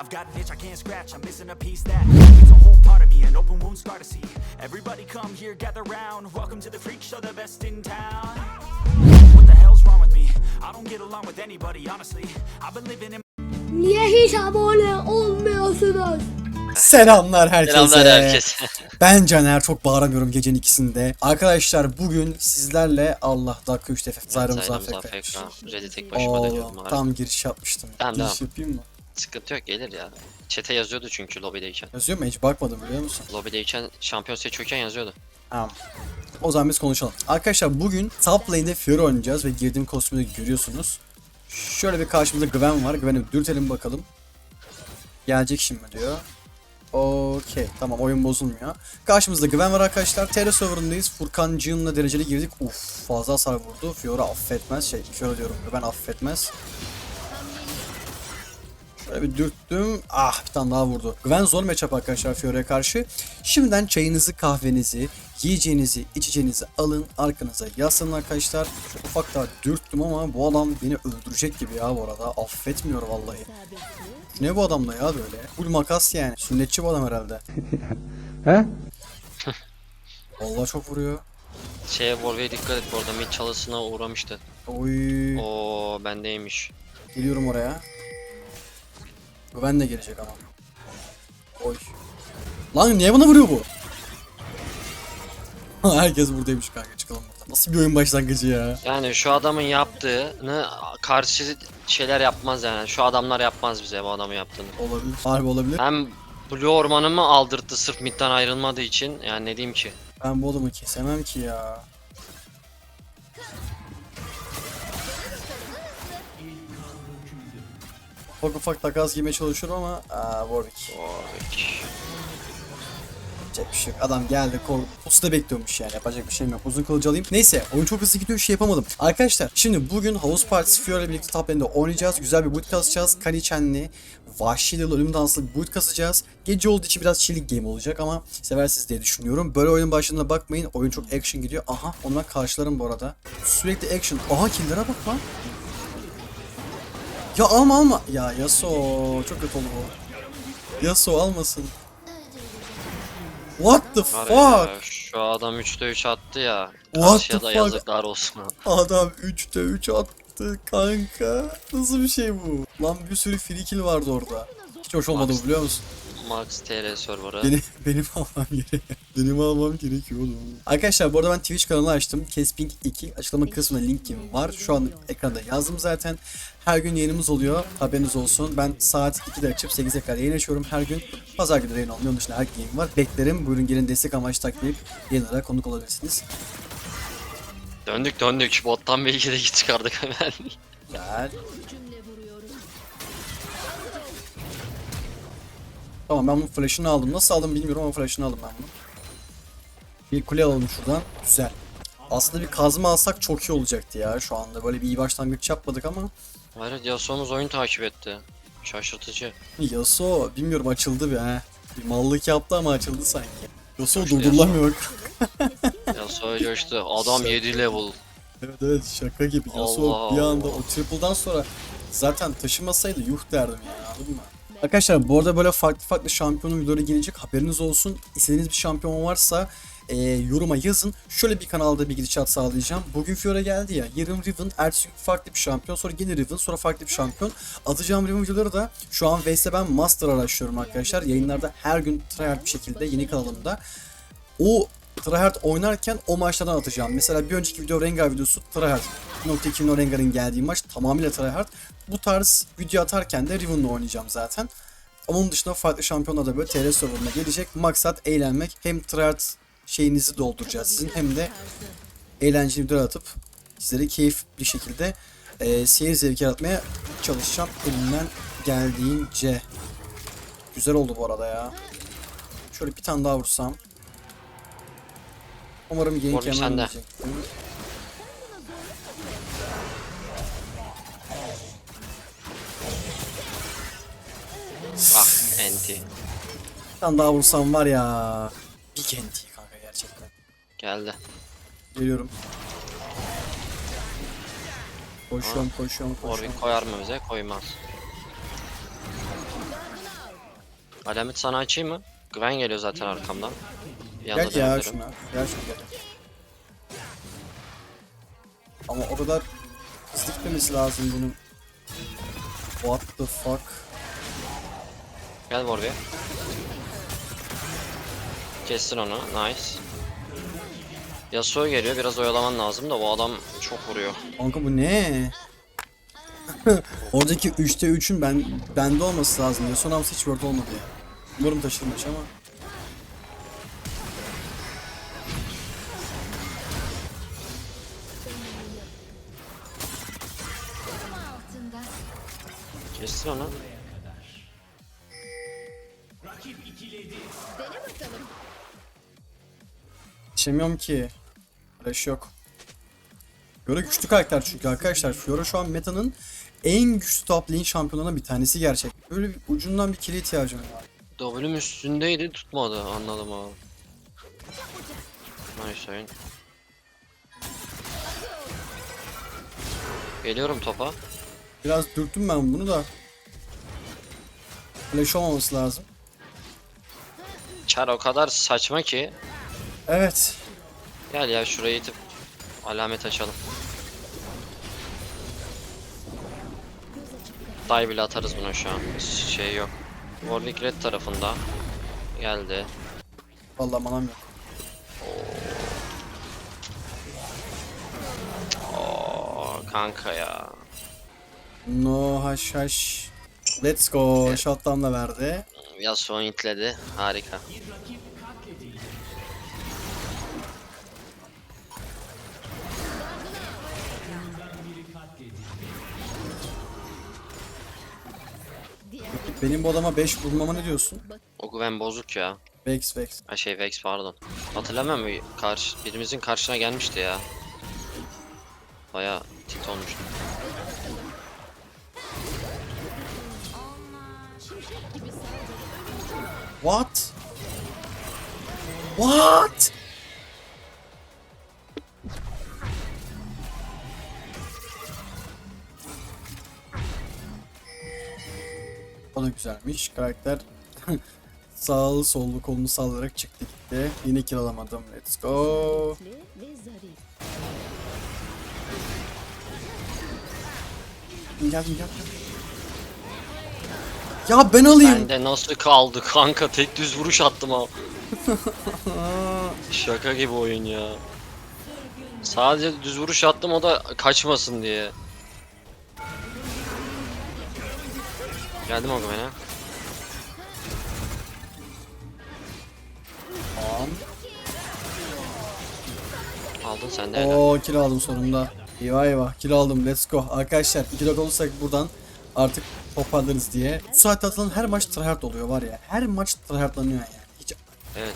I've got an itch I can't scratch, I'm missing a piece that It's a whole part of me, an open wound scar to see Everybody come here, gather round Welcome to the freak show, the best in town What the hell's wrong with me? I don't get along with anybody, honestly I've been living in Niye hiç abone olmuyorsunuz? Selamlar herkese. Selamlar herkese. Ben Caner çok bağıramıyorum gecenin ikisinde. Arkadaşlar bugün sizlerle Allah dakika 3 defa Zayrımız AFK. Red'i tek başıma abi. tam giriş yapmıştım. Tamam, giriş tamam. yapayım mı? Sıkıntı yok gelir ya. Çete yazıyordu çünkü lobideyken. Yazıyor mu? Hiç bakmadım biliyor musun? Lobideyken şampiyon seçiyorken yazıyordu. Tamam. O zaman biz konuşalım. Arkadaşlar bugün top lane'de Fiora oynayacağız ve girdiğim kostümü görüyorsunuz. Şöyle bir karşımızda Gwen var. Gwen'i dürtelim bakalım. Gelecek şimdi diyor. Okey tamam oyun bozulmuyor. Karşımızda Gwen var arkadaşlar. TR serverındayız. Furkancığımla dereceli girdik. Uf fazla hasar vurdu. Fiora affetmez. Şey Fiora diyorum Gwen affetmez. Şöyle bir dürttüm. Ah bir tane daha vurdu. Gwen zor matchup arkadaşlar Fiora'ya karşı. Şimdiden çayınızı, kahvenizi, yiyeceğinizi, içeceğinizi alın. Arkanıza yaslanın arkadaşlar. Çok ufak daha dürttüm ama bu adam beni öldürecek gibi ya bu arada. Affetmiyor vallahi. Ne bu adamla ya böyle? Full makas yani. Sünnetçi bu adam herhalde. He? Vallahi çok vuruyor. Şeye Warwick'e dikkat et bu arada mid çalısına uğramıştı. Oy. Oo bendeymiş. Geliyorum oraya. Güven de gelecek ama. Oy. Lan niye bana vuruyor bu? Herkes buradaymış kanka çıkalım buradan. Nasıl bir oyun başlangıcı ya? Yani şu adamın yaptığını karşı şeyler yapmaz yani. Şu adamlar yapmaz bize bu adamın yaptığını. Olabilir. Harbi olabilir. Hem Blue Orman'ı mı aldırttı sırf midden ayrılmadığı için yani ne diyeyim ki. Ben bu adamı kesemem ki ya. Ufak ufak takas giymeye çalışıyorum ama aa, Warwick. Warwick. Yapacak bir şey yok. Adam geldi kor pusuda bekliyormuş yani yapacak bir şeyim yok. Uzun kılıcı alayım. Neyse oyun çok hızlı gidiyor şey yapamadım. Arkadaşlar şimdi bugün havuz partisi Fiora ile birlikte top lane'de oynayacağız. Güzel bir boot kasacağız. Kani Chen'li, Vahşi Lil ölüm danslı bir boot kasacağız. Gece olduğu için biraz chilling game olacak ama seversiniz diye düşünüyorum. Böyle oyunun başında bakmayın. Oyun çok action gidiyor. Aha onu ben karşılarım bu arada. Sürekli action. Aha killere bak lan. Ya alma alma. Ya Yasuo çok kötü oldu bu. Yasuo almasın. What the Var fuck? ya, şu adam 3'te 3 attı ya. What Karşıya the da fuck? yazıklar olsun. Adam 3'te 3 attı kanka. Nasıl bir şey bu? Lan bir sürü free kill vardı orada. Hiç hoş olmadı bu biliyor musun? Max TR serverı. Benim, benim almam gerekiyor. Benim almam gerekiyordu. Arkadaşlar bu arada ben Twitch kanalı açtım. Casping 2 açıklama kısmında linkim var. Şu an ekranda yazdım zaten. Her gün yayınımız oluyor. Haberiniz olsun. Ben saat 2'de açıp 8'e kadar yayın açıyorum her gün. Pazar günü yayın olmuyor. Onun dışında her gün yayın var. Beklerim. Buyurun gelin destek amaçlı taklayıp yayınlara konuk olabilirsiniz. Döndük döndük. Bottan bilgi de çıkardık hemen. Gel. Tamam ben bunun flash'ını aldım. Nasıl aldım bilmiyorum ama flash'ını aldım ben bunu. Bir kule alalım şuradan. Güzel. Aslında bir kazma alsak çok iyi olacaktı ya şu anda. Böyle bir iyi başlangıç yapmadık ama. Hayır Yasuo'muz oyun takip etti. Şaşırtıcı. Yasuo bilmiyorum açıldı bir he. Bir mallık yaptı ama açıldı sanki. Yasuo Coştu durdurulamıyor. Yasuo coştu. Adam 7 level. evet evet şaka gibi. Yasuo Allah bir anda Allah. o triple'dan sonra zaten taşımasaydı yuh derdim yani anladın mı? Arkadaşlar bu arada böyle farklı farklı şampiyonun videoları gelecek haberiniz olsun. İstediğiniz bir şampiyon varsa e, yoruma yazın. Şöyle bir kanalda bir gidişat sağlayacağım. Bugün Fiora geldi ya. Yarın Riven, ertesi gün farklı bir şampiyon. Sonra yine Riven, sonra farklı bir şampiyon. Atacağım Riven videoları da şu an V'ste ben Master araştırıyorum arkadaşlar. Yayınlarda her gün tryhard bir şekilde yeni kanalımda. O tryhard oynarken o maçlardan atacağım. Mesela bir önceki video Rengar videosu tryhard. 2.2 Rengar'ın geldiği maç tamamıyla tryhard. Bu tarz video atarken de Riven'la oynayacağım zaten. Onun dışında farklı şampiyonlar da böyle TR serverına gelecek. Maksat eğlenmek. Hem tryhard şeyinizi dolduracağız sizin hem de eğlenceli videolar atıp sizlere keyif bir şekilde e, seyir zevki yaratmaya çalışacağım elimden geldiğince. Güzel oldu bu arada ya. Şöyle bir tane daha vursam. Umarım yeni kemer sende. Enti. Bir tane daha vursam var ya. Bir genti kanka gerçekten. Geldi. Geliyorum. Koşuyorum koşuyorum koşuyorum. Warwick koyar mı bize? Koymaz. Alamet sana açayım mı? Gwen geliyor zaten arkamdan. Bir anda Gel ya dönebilirim. şuna. Gel şuna gel. Ama o kadar hızlı lazım bunun. What the fuck? Gel Warwick. Kestin onu. Nice. Yasuo geliyor. Biraz oyalaman lazım da o adam çok vuruyor. Kanka bu ne? Oradaki 3'te 3'ün ben bende olması lazım diyor. Son hamsi hiç word olmadı ya. Umarım taşırmış ama. Kestin onu. Yetişemiyorum ki. Flash yok. Fiora güçlü karakter çünkü arkadaşlar. Fiora şu an meta'nın en güçlü top lane şampiyonlarından bir tanesi gerçek. Böyle bir ucundan bir kili ihtiyacım var. W'm üstündeydi tutmadı anladım abi. Nice oyun. Geliyorum topa. Biraz dürttüm ben bunu da. Flash olmaması lazım. Çar o kadar saçma ki. Evet. Gel ya şurayı itip alamet açalım. Dive bile atarız buna şu an. Şey yok. Warwick red tarafında. Geldi. Vallahi manam yok. Oo kanka ya. No haş haş. Let's go. Shutdown da verdi. Yasuo intledi. Harika. Benim bu adama 5 vurmama ne diyorsun? O güven bozuk ya. Vex Vex. Ha şey Vex pardon. Hatırlamıyor musun? Karşı, birimizin karşına gelmişti ya. Baya tit olmuştu. What? What? O da güzelmiş. Karakter sağlı sollu kolunu sallayarak çıktı gitti. Yine kill alamadım. Let's go. Geldim geldim. Ya ben alayım. Bende nasıl kaldı kanka tek düz vuruş attım ha. Şaka gibi oyun ya. Sadece düz vuruş attım o da kaçmasın diye. Geldim o güvene. Tamam. Aldın sen de helal. Oo kill aldım sonunda. Eyvah eyvah kill aldım let's go. Arkadaşlar 2 dakika olursak buradan artık toparlarız diye. Bu saatte atılan her maç tryhard oluyor var ya. Her maç tryhardlanıyor yani. Hiç Evet.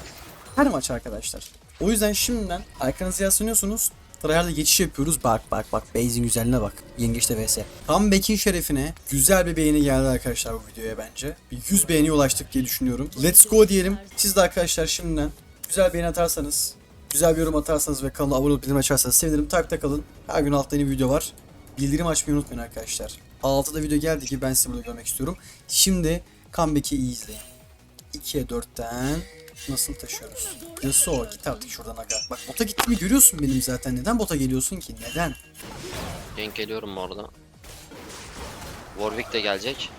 her maç arkadaşlar. O yüzden şimdiden arkanıza yaslanıyorsunuz. Tryhard'a geçiş yapıyoruz. Bak bak bak base'in güzelliğine bak. Yengeçte vs. Tam Beck'in şerefine güzel bir beğeni geldi arkadaşlar bu videoya bence. Bir 100 beğeniye ulaştık diye düşünüyorum. Let's go diyelim. Siz de arkadaşlar şimdiden güzel beğeni atarsanız Güzel bir yorum atarsanız ve kanala abone olup bildirim açarsanız sevinirim. Takipte kalın. Her gün altta yeni video var. Bildirim açmayı unutmayın arkadaşlar. Altıda video geldi ki ben sizi burada görmek istiyorum. Şimdi comeback'i iyi izleyin. 2'ye 4'ten nasıl taşıyoruz? Yasuo git artık şuradan aga. Bak bota gittiğimi görüyorsun benim zaten. Neden bota geliyorsun ki? Neden? Denk geliyorum orada. Warwick de gelecek.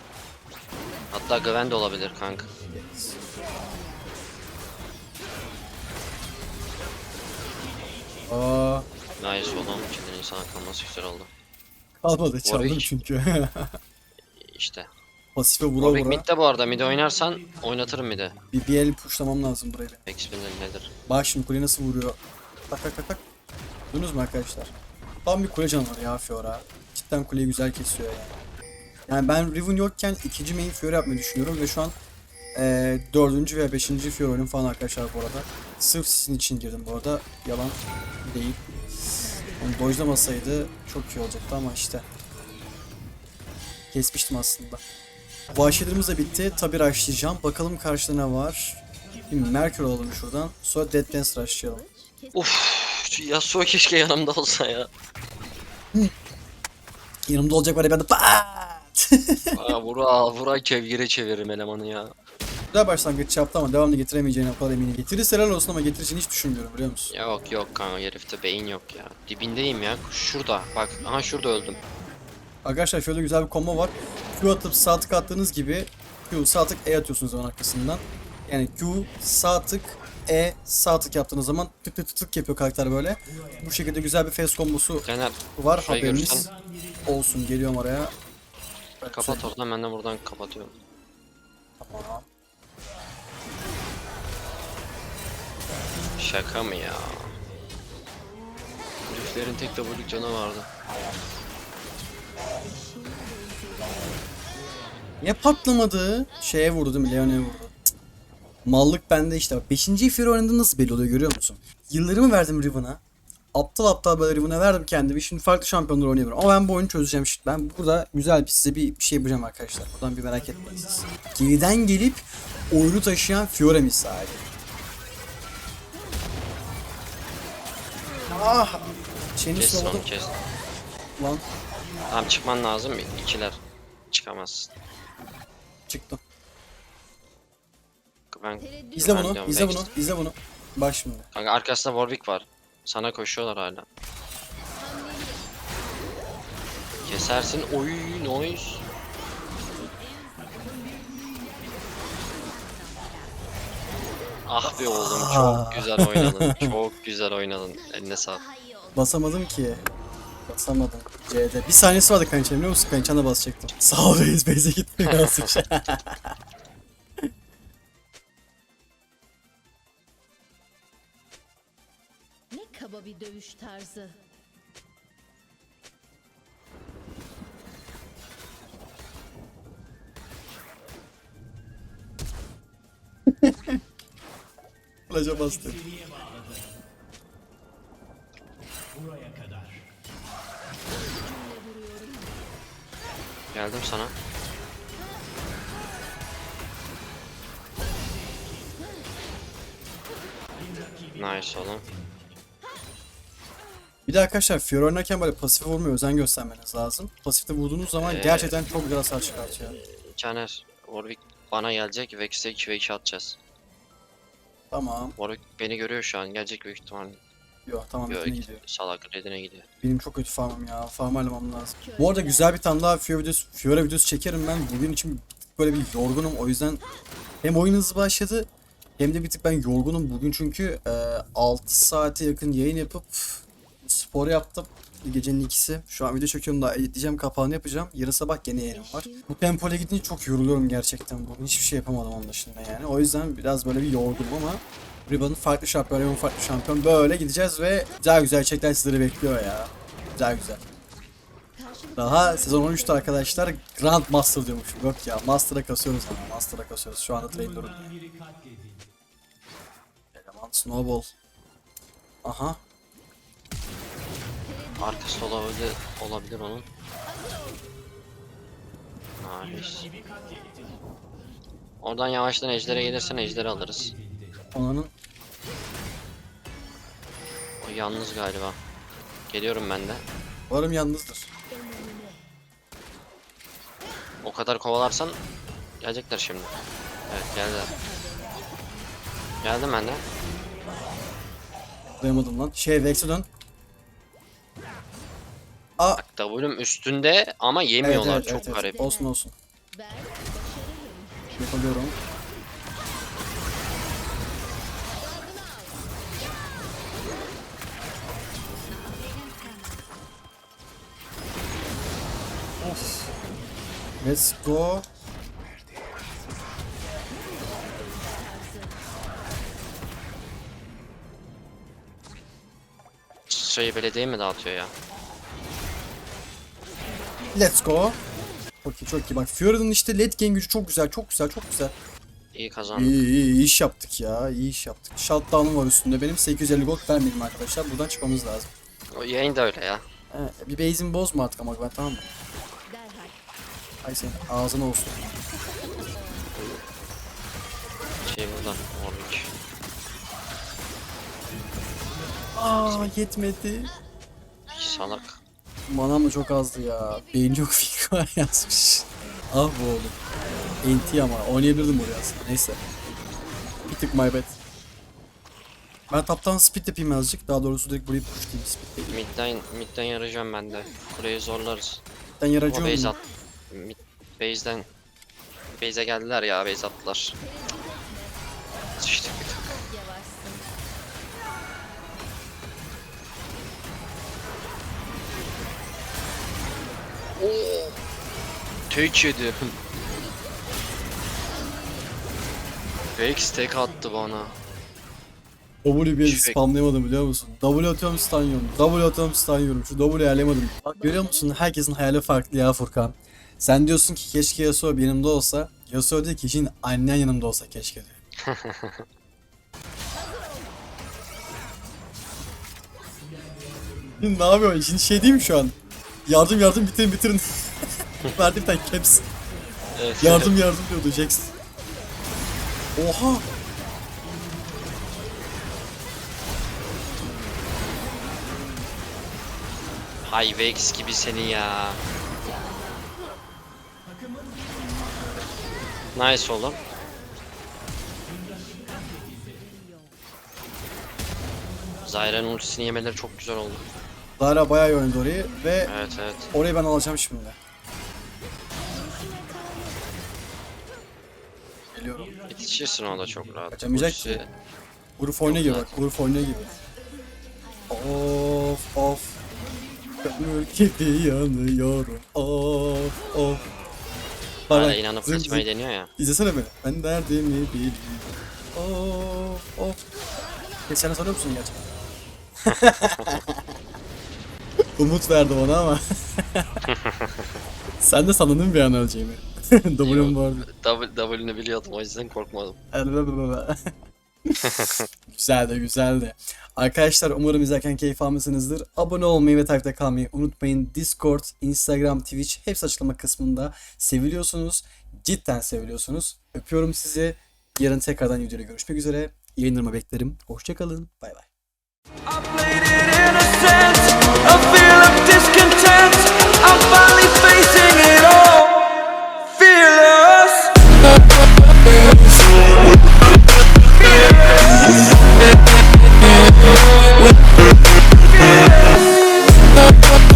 Hatta Gwen de olabilir kanka. Aa, Nice oğlum. Kendini insana kalması güzel oldu. kalmadı çaldım Warwick. çünkü. İşte. Pasife vura Warwick vura. midde bu arada. Mid oynarsan oynatırım mid'i. Bir, bir el pushlamam lazım burayı. benim. Nedir? Bak şimdi kule nasıl vuruyor. Tak tak tak tak. Duydunuz mu arkadaşlar? Tam bir kule canavarı ya Fiora. Cidden kuleyi güzel kesiyor yani. Yani ben Riven yokken ikinci main Fiora yapmayı düşünüyorum ve şu an eee dördüncü veya beşinci Fiora oyunum falan arkadaşlar bu arada. Sırf sizin için girdim bu arada. Yalan değil. Onu dojlamasaydı çok iyi olacaktı ama işte. Kesmiştim aslında. Vahşilerimiz de bitti. Tabi rushlayacağım. Bakalım karşıda ne var. Şimdi Merkür alalım şuradan. Sonra Dead Dance rushlayalım. Şu Yasuo keşke yanımda olsa ya. Yanımda olacak var ya ben de pat. Aa, vura vura kevgire çeviririm elemanı ya. Güzel başlangıç yaptı ama devamlı getiremeyeceğine o kadar eminim. Getirirse helal olsun ama getireceğini hiç düşünmüyorum biliyor musun? Yok yok kanka herifte beyin yok ya. Dibindeyim ya. Şurada bak. Aha şurada öldüm. Arkadaşlar şöyle güzel bir combo var. Q atıp sağ tık attığınız gibi Q sağ tık E atıyorsunuz zaman arkasından. Yani Q sağ tık E sağ tık yaptığınız zaman tık tık tık tık yapıyor karakter böyle. Bu şekilde güzel bir face kombosu Caner var Şurayı haberiniz görürsen- olsun. Geliyorum oraya. kapat oradan ben de buradan kapatıyorum. Tamam. Şaka mı ya? Heriflerin tek W'lük canı vardı. Niye patlamadı? Şeye vurdu değil mi? Leon'e vurdu. Cık. Mallık bende işte. 5. Fury oynadığında nasıl belli oluyor görüyor musun? Yıllarımı verdim Riven'a. Aptal aptal böyle Riven'a verdim kendimi. Şimdi farklı şampiyonlar oynayabilirim. Ama ben bu oyunu çözeceğim şimdi. Ben burada güzel bir size bir, bir şey yapacağım arkadaşlar. Buradan bir merak etmeyin siz. Geriden gelip oyunu taşıyan Fiora misali. Ah! Şeyini Kes onu kes. Lan Tamam çıkman lazım. İkiler. Çıkamazsın. Çıktım. Ben İzle bunu, diyorum, izle bunu, izle bunu. Bak şimdi. Kanka arkasında Warwick var. Sana koşuyorlar hala. Kesersin. Oy noise. Ah be oğlum çok güzel oynadın. Çok güzel oynadın. Eline sağlık. Basamadım ki. Basamadım. C'de. Bir saniyesi vardı kanka biliyor musun? Kanka da basacaktım. Sağ ol reis base'e gitmeye yazdık. Ne kaba bir dövüş tarzı. Plaja bastı. Geldim sana. Nice oğlum. Bir de arkadaşlar Fiora oynarken böyle pasif vurmaya özen göstermeniz lazım. Pasifte vurduğunuz zaman Ee, gerçekten çok güzel hasar çıkartıyor. Caner, Warwick bana gelecek. Vex'e 2 ve 2 atacağız. Tamam. Warwick beni görüyor şu an. Gelecek büyük ihtimalle. Yok tamam Yok bitine gidiyor. salak redine gidiyor. Benim çok kötü farmım ya. Farm alamam lazım. Bu arada güzel bir tane daha Fiora videosu, Fiora videosu çekerim ben. Bugün için böyle bir yorgunum. O yüzden hem oyun hızlı başladı hem de bir tık ben yorgunum. Bugün çünkü e, 6 saate yakın yayın yapıp spor yaptım. Gecenin ikisi. Şu an video çekiyorum daha editleyeceğim kapağını yapacağım. Yarın sabah gene yayınım var. Bu tempoyla gidince çok yoruluyorum gerçekten. Bugün hiçbir şey yapamadım onun dışında yani. O yüzden biraz böyle bir yorgunum ama Ribbon'un farklı şampiyon, Ribbon farklı şampiyon. Böyle gideceğiz ve güzel güzel çekler sizleri bekliyor ya. Güzel güzel. Daha sezon 13'te arkadaşlar Grand Master diyormuşum. Yok ya Master'a kasıyoruz ama Master'a kasıyoruz. Şu anda Trader'ın. Eleman Snowball. Aha. Arkası olabilir, olabilir onun. Nice. Oradan yavaştan ejdere gelirsen ejderi alırız. Onanın O yalnız galiba. Geliyorum ben de. varım yalnızdır. O kadar kovalarsan gelecekler şimdi. Evet geldiler. Geldim ben de. Duyamadım lan. Şey Vex'e dön. Aa W'm üstünde ama evet, yemiyorlar evet, çok evet, evet. garip. Olsun olsun. Ver, Let's go. Şey belediye mi dağıtıyor ya? Let's go. Çok iyi çok iyi. Bak Fiora'nın işte late game gücü çok güzel çok güzel çok güzel. İyi kazandık. İyi iyi iyi iş yaptık ya. iyi iş yaptık. Shutdown'um var üstünde benim. 850 gold vermedim arkadaşlar. Buradan çıkmamız lazım. O yayın da öyle ya. Evet, bir base'imi bozma artık ama ben tamam mı? Ay senin ağzına olsun. Şey burada. Warwick. Aa yetmedi. Salak. Manam da çok azdı ya. Beyin yok fikra yazmış. Ah bu oğlum. NT ama oynayabilirdim oraya aslında. Neyse. Bir tık my bad. Ben taptan speed yapayım azıcık. Daha doğrusu direkt burayı pushlayayım speed. Midden, midden yarayacağım ben de. Burayı zorlarız. Ben Ama yaracıyorum. base. Base'den base'e geldiler ya base attılar. Sıçtık bir tık. Tek yedi. Vex tek attı bana. W bir Sürekli. spamlayamadım biliyor musun? W atıyorum stun yiyorum. W atıyorum stun yiyorum. Şu W ayarlayamadım. Bak görüyor musun? Herkesin hayali farklı ya Furkan. Sen diyorsun ki keşke Yasuo yanımda olsa. Yasuo diyor ki şimdi annen yanımda olsa keşke diyor. Şimdi ne yapıyorsun? Şimdi şey diyeyim mi şu an? Yardım yardım bitirin bitirin. Verdi bir tane caps. Evet. Yardım yardım diyordu Jax. Oha! Hay Vex gibi seni ya. Nice oğlum. Zyre'nin ultisini yemeleri çok güzel oldu. Zara bayağı iyi oynadı orayı ve Evet evet. orayı ben alacağım şimdi. Geliyorum. Yetişirsin o da çok rahat. Kaçamayacak ki. Urf oyna gibi bak. Urf oyna gibi. Of of. Kömür gibi yanıyorum. Of of. Hala Bak, inanıp zıng kaçmayı zıng. deniyor ya. İzlesene beni. Ben derdimi bil. Of of. E sen de sanıyor musun gerçekten? Umut verdi bana ama. sen de sanındın bir an öleceğimi. W'm vardı. W, W'ni biliyordum o yüzden korkmadım. Güzel de güzel de. Arkadaşlar umarım izlerken keyif almışsınızdır. Abone olmayı ve takipte kalmayı unutmayın. Discord, Instagram, Twitch hepsi açıklama kısmında. Seviliyorsunuz. Cidden seviliyorsunuz. Öpüyorum sizi. Yarın tekrardan videoda görüşmek üzere. Yayınlarıma beklerim. Hoşçakalın. Bay bay. İt. I'm finally Bye.